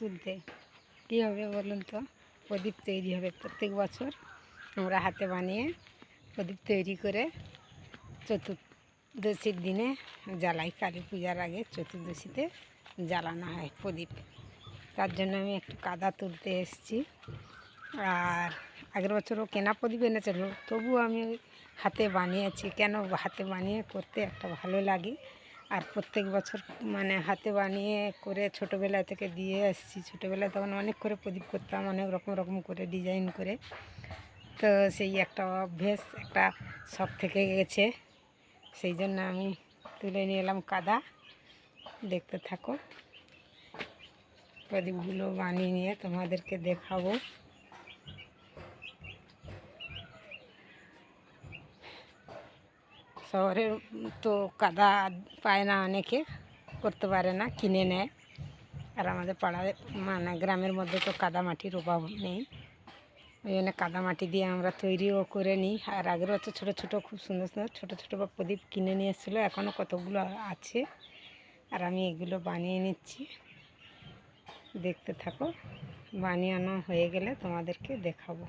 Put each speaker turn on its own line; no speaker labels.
তুলতে। কী হবে বলুন তো? প্রদীপ তৈরি হবে প্রত্যেক বছর। আমরা হাতে বানিয়ে প্রদীপ তৈরি করে চতুর্দশীর দিনে জ্বালাই। কালী পূজার আগে চতুর্দশীতে জ্বালানো হয় প্রদীপ। তার জন্য আমি একটু কাদা তুলতে এসেছি। আর আগের বছরও কেনা প্রদীপ এনেছিল, তবুও আমি হাতে বানিয়েছি। কেন হাতে বানিয়ে করতে? একটা ভালো লাগে। আর প্রত্যেক বছর মানে হাতে বানিয়ে করে ছোটোবেলা থেকে দিয়ে আসছি। ছোটোবেলায় তখন অনেক করে প্রদীপ করতাম, অনেক রকম রকম করে ডিজাইন করে। তো সেই একটা অভ্যেস, একটা শখ থেকে গেছে। সেই জন্য আমি তুলে নিয়ে এলাম কাদা। দেখতে থাকো। প্রদীপগুলো বানিয়ে নিয়ে তোমাদেরকে দেখাবো। শহরে তো কাদা পায় না অনেকে, করতে পারে না, কিনে নেয়। আর আমাদের পাড়ায় মানে গ্রামের মধ্যে তো কাদা মাটির অভাব নেই। ওই জন্য কাদা মাটি দিয়ে আমরা তৈরিও করে নিই। আর আগের বছর ছোটো ছোটো, খুব সুন্দর সুন্দর ছোটো ছোটো বা প্রদীপ কিনে নিয়ে এসেছিল, এখনও কতগুলো আছে। আর আমি এগুলো বানিয়ে নিচ্ছি। দেখতে থাকো বানিয়ানো হয়ে গেলে তোমাদেরকে দেখাবো।